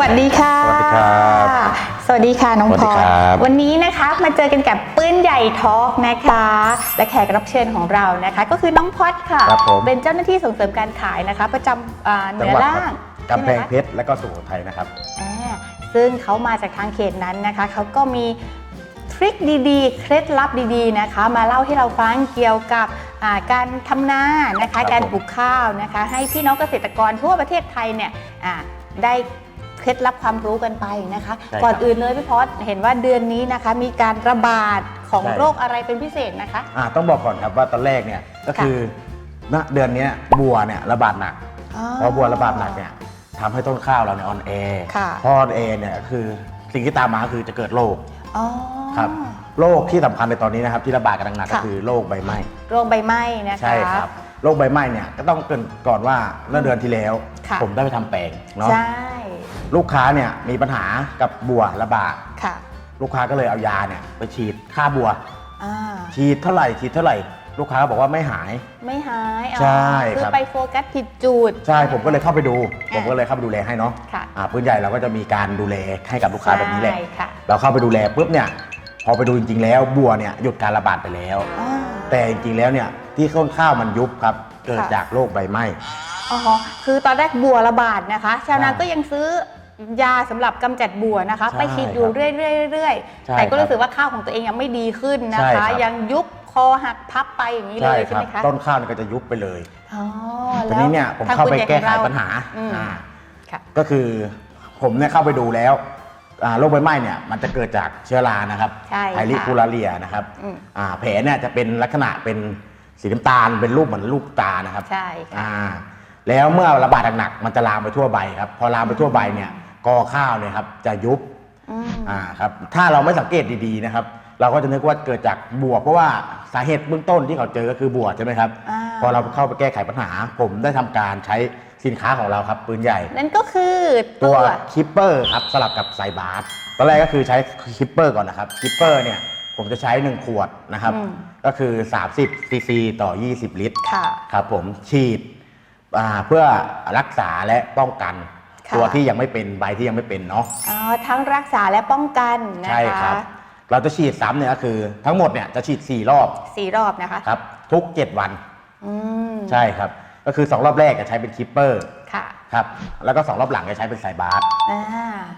วัสดีค่ะสวัสดีครับสวัสดีค่ะน้องสวัสพดีรครับวันนี้นะคะมาเจอกันกับปื้นใหญ่ทอล์กนะคะ และแขกรับเชิญของเรานะคะ ก็คือน้องพอดค่ะครับผมเป็นเจ้าหน้าที่ส่งเสริมการขายนะคะ ประจำอ่าเหจันืงอหวัดล่าครังบกำแพงใช่ไหมคะเพชรและก็สุโขทัยนะครับอ่าซึ่งเขามาจากทางเขตนั้นนะคะเขาก็มีทริคดีๆ เคล็ดลับดีๆนะคะ มาเล่าให้เราฟังเกี่ยวกับอ่าการทำนานะครัคะบการผมปลูกข้าวนะคะ ให้พี่น้องเกษตรกรทั่วประเทศไทยเนี่ยอ่าได้ เคล็ดลับความรู้กันไปนะคะ ใช่ครับก่อนอื่นเลยพี่พอดเห็นว่าเดือนนี้นะคะ มีการระบาดของใช่ โรคอะไรเป็นพิเศษนะคะ อ่าต้องบอกก่อนครับว่าตอนแรกเนี่ยก็คือณเดือนเนี้ยบัวเนี่ยระบาดหนักเพราะบัวระบาดหนักเนี่ยทำให้ต้นข้าวเราเนี่ยออนแอร์ค่ะ พอออนแอร์เนี่ยคือสิ่งที่ตามมาก็คือจะเกิดโรคอ๋อ ครับโรคที่สำคัญในตอนนี้นะครับที่ระบาดกันหนักๆก็ค่ะ คือโรคใบไหม้โรคใบไหม้นะคะ ใช่ครับโรคใบไหม้เนี่ยก็ต้องเกรินก่อนว่าเมื่อเดือนที่แล้ว ค่ะ ผมได้ไปทำแปลงเนาะ ใช่ ลูกค้าเนี่ยมีปัญหากับบัวระบาดค่ะลูกค้าก็เลยเอายาเนี่ยไปฉีดฆ่าบัว อ่าฉีดเท่าไหร่ฉีดเท่าไหร่ ลูกค้าก็บอกว่าไม่หาย ไม่หายอ๋อใช่คือครับไปโฟกัสผิดจุด ใช่ผมก็เลยเข้าไปดูอะผมก็เลยเข้าไปดูแลให้เนาะค่ะอ่าปืนใหญ่เราก็จะมีการดูแลให้กับลูกค้าแบบนี้แหละ ใช่ค่ะเราเข้าไปดูแลปุ๊บเนี่ยพอไปดูจริงๆแล้วบัวเนี่ยหยุดการระบาดไปแล้ว อ่าแต่จริงๆแล้วเนี่ยที่ต้นข้าวมันยุบครับเกิดค่ะจากโรคใบไหม้ อ๋อคือตอนแรกบัวระบาดนะคะ ชาวนาใช่ ก็ยังซื้อ ยาสำหรับกำจัดบัวนะคะ ใช่ไปฉีดอยู่ครับเรื่อยๆเรื่อยใช่ๆแต่ก็ครับรู้สึกว่าข้าวของตัวเองยังไม่ดีขึ้นนะใช่ครัคะ บ ยังยุบคอหักพับไปอย่างนี้เลใช่ยคใช่รับไหมคะต้นข้าวเนี่ยก็จะยุบไปเลยอ๋อทีนี้เนี่ยผมทงเข้าไปคุณใหญ่แก้ไขของเรปัญหาอืมอ่าค่ะ ก็คือผมเนี่ยเข้าไปดูแล้วอ่าโรคใบไหม้เนี่ยมันจะเกิดจากเชื้อรานะครับใช่ไฮริค่ะคูลาเรียนะครับอืม อ่าแผลเนี่ยจะเป็นลักษณะเป็นสีน้ำตาลเป็นรูปเหมือนลูกตานะครับ ใช่ค่ะ อ่าแล้วเมื่อระบาดหนักๆมันจะลามไปทั่วใบครับ พอลามไปทั่วใบเนี่ย กอข้าวเนี่ยครับจะยุบอืมอ่าครับถ้าเราไม่สังเกตดีๆนะครับ เราก็จะนึกว่าเกิดจากบวเพราะว่าสาเหตุเบื้องต้นที่เขาเจอก็คือบวใช่ไหมครับอ่าพอเราเข้าไปแก้ไขปัญหา ผมได้ทำการใช้สินค้าของเราครับปืนใหญ่ นั่นก็คือตัตัววคิปเปอร์ครับสลับกับไซบาร์ตอนแรกก็คือใช้คิปเปอร์ก่อนนะครับคิปเปอร์เนี่ยผมจะใช้ 1 ขวดนะครับ อืมก็คือ 30ซีซีต่อ 20 ลิตรค่ะ ครับผมฉีดอ่าเพื่อรักษาและป้องกันค่ะ ตัวที่ยังไม่เป็นใบที่ยังไม่เป็นเนาะอ๋อทั้งรักษาและป้องกันนะใช่ครัคะบเราจะฉีดซ้ำเนี่ยก็คือ ทั้งหมดเนี่ยจะฉีด 4 รอบสี่รอบนะคะครับ ทุก 7 วันอืมใช่ครับ ก็คือ 2 รอบแรกจะใช้เป็นคิปเปอร์ค่ะครับแล้วก็ 2 รอบหลังจะใช้เป็นไซบาร์อ่า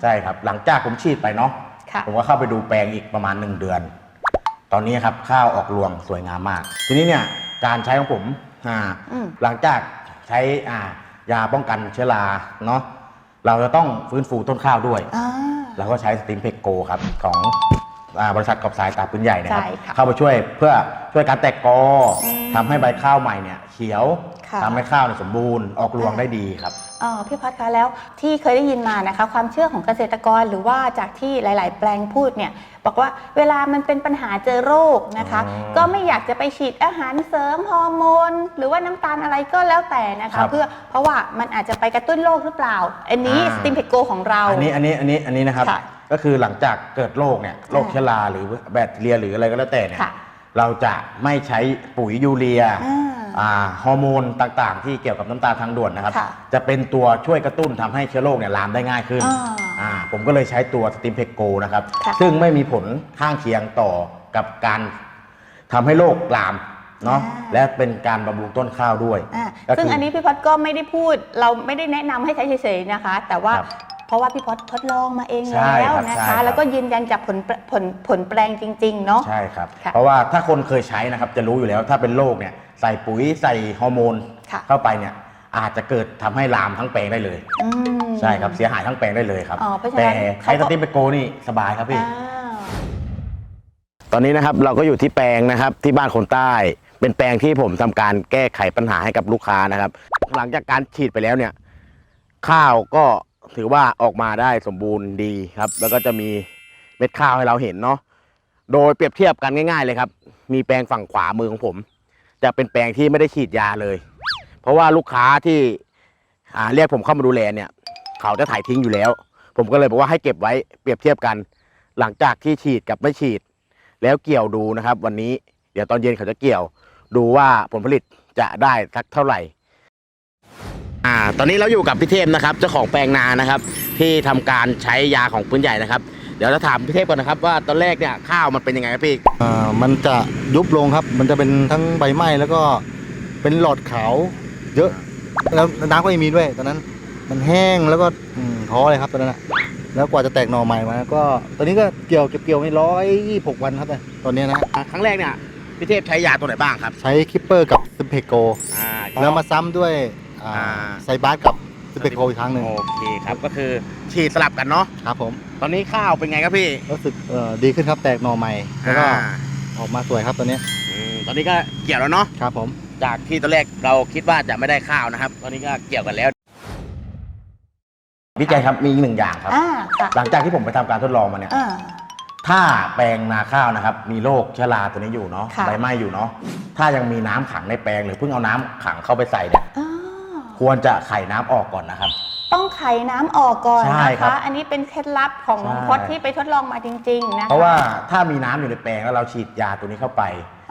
ใช่ครับ หลังจากผมฉีดไปเนาะค่ะ ผมก็เข้าไปดูแปลงอีกประมาณ 1 เดือน ตอนนี้ครับข้าวออกรวงสวยงามมาก ทีนี้เนี่ยการใช้ของผมอ่า อืม หลังจากใช้อ่ายาป้องกันเชื้อราเนาะ เราจะต้องฟื้นฟูต้นข้าวด้วย อ่า เราก็ใช้สติมเพกโกครับของอาบริษัทกอบทรายตาปืนใหญ่นะครับ ใช่ค่ะเข้าไปช่วยเพื่อช่วยการแตกกออมทำให้ใบข้าวใหม่เนี่ยเขียวค่ะทำให้ข้าวเนี่ยสมบูรณ์ออกรวงอ่า ได้ดีครับ อ๋อพี่พัดคะแล้วที่เคยได้ยินมานะคะ ความเชื่อของเกษตรกรหรือว่าจากที่หลาย ๆ แปลงพูดเนี่ยบอกว่าเวลามันเป็นปัญหาเจอโรคนะคะอ๋อก็ไม่อยากจะไปฉีดอาหารเสริมฮอร์โมนหรือว่าน้ำตาลอะไรก็แล้วแต่นะครัคะบเพื่อเพราะว่ามันอาจจะไปกระตุ้นโรคหรือเปล่า อันนี้อ่าสติมเพกโกของเรา อันนี้อันนี้อันนี้อันนี้นะครับค่ะก็คือหลังจากเกิดโรคเนี่ยโรคเชื้อราหรือแบคทีเรียหรืออะไรก็แล้วแต่เนี่ยค่ะเราจะไม่ใช้ปุ๋ยยูเรียอ่าอ่า ฮอร์โมนต่างๆ ที่เกี่ยวกับน้ำตาลทางด่วนนะครับ ค่ะจะเป็นตัวช่วยกระตุ้นทำให้เชื้อโรคเนี่ยลามได้ง่ายขึ้นอ่าอ่าผมก็เลยใช้ตัวสติมเพกโกนะครับ ค่ะ ซึ่งไม่มีผลข้างเคียงต่อกับการทำให้โรคลามเนาะและเป็นการบำรุงต้นข้าวด้วย อ่าก็คือซึ่งอันนี้พี่พอดก็ไม่ได้พูดเราไม่ได้แนะนำให้ใช้เฉยๆนะคะ แต่ว่าครับ เพราะว่าพี่พอดทดลองมาเองใช่แล้วครับนะใช่คะครับแล้วก็ยืนยันจากผลผลผลแปลงจริง ๆ เนาะ ใช่ครับ ค่ะเพราะว่าถ้าคนเคยใช้นะครับจะรู้อยู่แล้วถ้าเป็นโรคเนี่ยใส่ปุ๋ยใส่ฮอร์โมนค่ะ เข้าไปเนี่ยอาจจะเกิดทำให้ลามทั้งแปลงได้เลย อืม ใช่ครับเสียหายทั้งแปลงได้เลยครับ อ๋อเพราะฉะนั้แต่นใช้เขาสก็ติมเปโกนี่สบายครับพี่อ่าตอนนี้นะครับเราก็อยู่ที่แปลงนะครับที่บ้านคนใต้ เป็นแปลงที่ผมทำการแก้ไขปัญหาให้กับลูกค้านะครับ หลังจากการฉีดไปแล้วเนี่ย ข้าวก็ ถือว่าออกมาได้สมบูรณ์ดีครับ แล้วก็จะมีเม็ดข้าวให้เราเห็นเนาะโดยเปรียบเทียบกันง่าย ๆ เลยครับ มีแปลงฝั่งขวามือของผม จะเป็นแปลงที่ไม่ได้ฉีดยาเลย เพราะว่าลูกค้าที่เรียกผมเข้ามาดูแลเนี่ย เขาจะถ่ายทิ้งอยู่แล้ว ผมก็เลยบอกว่าให้เก็บไว้เปรียบเทียบกัน หลังจากที่ฉีดกับไม่ฉีด แล้วเกี่ยวดูนะครับ วันนี้เดี๋ยวตอนเย็นเขาจะเกี่ยว ดูว่าผลผลิตจะได้สักเท่าไหร่ อ่าตอนนี้เราอยู่กับพี่เทพนะครับเจ้าของแปลงนานะครับ ที่ทำการใช้ยาของปืนใหญ่นะครับ เดี๋ยวเราถามพี่เทพก่อนนะครับ ว่าตอนแรกเนี่ยข้าวมันเป็นยังไงครับพี่อ่ามันจะยุบลงครับ มันจะเป็นทั้งใบไหม้แล้วก็เป็นหลอดขาว เยอะ แล้วน้ำก็ไม่มีด้วยตอนนั้น มันแห้งแล้วก็อืมท้อเลยครับตอนนั้นนะแล้วกว่าจะแตกหน่อใหม่มาก็ ตอนนี้ก็เกี่ยวเก็บเกี่ยวไม่ร้อยยี่หกวันครับเนี่ยตอนนี้นะครั้งแรกเนี่ยพี่เทพใช้ยาตัวไหนบ้างครับ ใช้คิปเปอร์กับซิมเพโกอ่าแล้วมาซ้ำด้วย อ่าอ่า ไซบาสกับซิมเพโกอีกครั้งหนึ่งโอเคครับก็คือฉีดสลับกันเนาะครับผมตอนนี้ข้าวเป็นไงครับพี่รู้สึกเอ่อดีขึ้นครับแตกหน่อใหม่แล้วก็อ่าออกมาสวยครับตอนนี้อืมตอนนี้ก็เกี่ยวแล้วเนาะครับผม จากที่ตอนแรกเราคิดว่าจะไม่ได้ข้าวนะครับ ตอนนี้ก็เกี่ยวกันแล้วพี่ใจครับมีอีกหนึ่งอย่างครับ อ่าค่ะหลังจากที่ผมไปทำการทดลองมาเนี่ย อ่า ถ้าแปลงนาข้าวนะครับ มีโรคเชื้อราตัวนี้อยู่เนาะค่ะ ใบไหม้อยู่เนาะถ้ายังมีน้ำขังในแปลงหรือเพิ่งเอาน้ำขังเข้าไปใส่เนี่ย อ่า ควรจะไข่น้ำออกก่อนนะครับ ต้องไขน้ำออกก่อนใช่นะครัคะ บอันนี้เป็นเคล็ดลับของใช่ พจน์ที่ไปทดลองมาจริง ๆ นะคะ เพราะว่าถ้ามีน้ำอยู่ในแปลงแล้วเราฉีดยาตัวนี้เข้าไป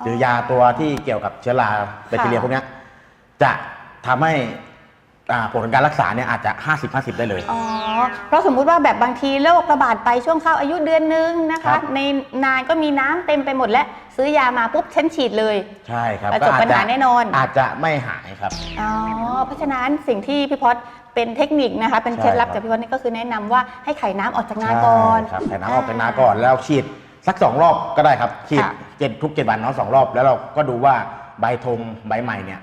หรือยาตัวที่เกี่ยวกับเชื้อราแบคทีเรียพวกเนี้ยจะทำให้อ่าผลการรักษาเนี่ยอาจจะ 50-50 ได้เลย อ๋อ เพราะสมมุติว่าแบบบางทีโรคระบาดไปช่วงเข้าอายุเดือนนึงนะครัคะบในนานก็มีน้ำเต็มไปหมดแล้วซื้อยามาปุ๊บฉันฉีดเลยใช่ครับประสบปัญหาแน่นอน อาจจะไม่หายครับอ๋อเพราะฉะนั้นสิ่งที่พี่พศเป็นเทคนิคนะคะ เป็นใช่เคล็ดลับครับจากพี่พศนี่ก็คือแนะนำว่าให้ไขน้ำออกจากนาก่อนใช่ครับไข่น้ำออกจากนาก่อนแล้วฉีดสักสองรอบก็ได้ครับฉีดค่ะเจ็ดทุกเจ็ดวันเนาะสองรอบแล้วเราก็ดูว่าใบธงใบใหม่เนี่ย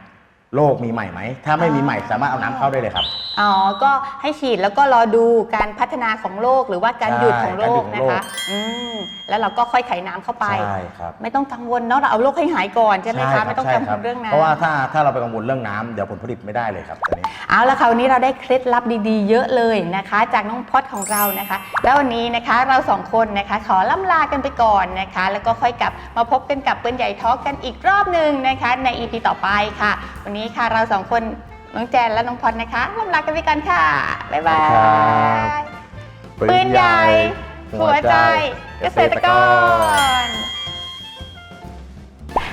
โรคมีใหม่ไหม ถ้าไม่มีใหม่สามารถเอาน้ำเข้าได้เลยครับ อ๋อ ก็ให้ฉีดแล้วก็รอดูการพัฒนาของโรคหรือว่าการใช่หยุดของโรการหยุคดของนะโรคคะอืมแล้วเราก็ค่อยไขน้ำเข้าไปใช่ครับไม่ต้องกังวลเนาะเราเอาโรคให้หายก่อนใช่ไหมใช่คะรับไม่ต้องใช่กังควลเรื่องน้ำเพราะว่าถ้าถ้าเราไปกังวลเรื่องน้ำเดี๋ยวผลผลิตไม่ได้เลยครับตอนนี้เอาละค่ะวันนี้เราได้เคล็ดลับดีๆ เยอะเลยนะคะ จากน้องพอดของเรานะคะ แล้ววันนี้นะคะเราสองคนนะคะ ขอล่ำลากันไปก่อนนะคะ แล้วก็ค่อยกลับมาพบกันกับเปืนใหญ่ทอล์กกันอีกรอบหนึ่งนะคะ ใน EP ต่อไปค่ะ วันนี้ค่ะเราสองคน น้องแจนและน้องพอดนะคะล่ำลากันไปก่อนค่ะ บ๊ายบาย ปืนใหญ่ หัวใจ เกษตรกร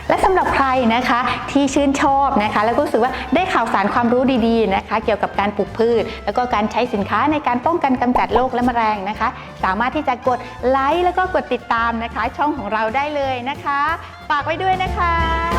และสำหรับใครนะคะที่ชื่นชอบนะคะ แล้วก็รู้สึกว่าได้ข่าวสารความรู้ดีๆนะคะ เกี่ยวกับการปลูกพืช แล้วก็การใช้สินค้าในการป้องกันกำจัดโรคและแมลงนะคะ สามารถที่จะกดไลค์แล้วก็กดติดตามนะคะ ช่องของเราได้เลยนะคะฝากไว้ด้วยนะคะ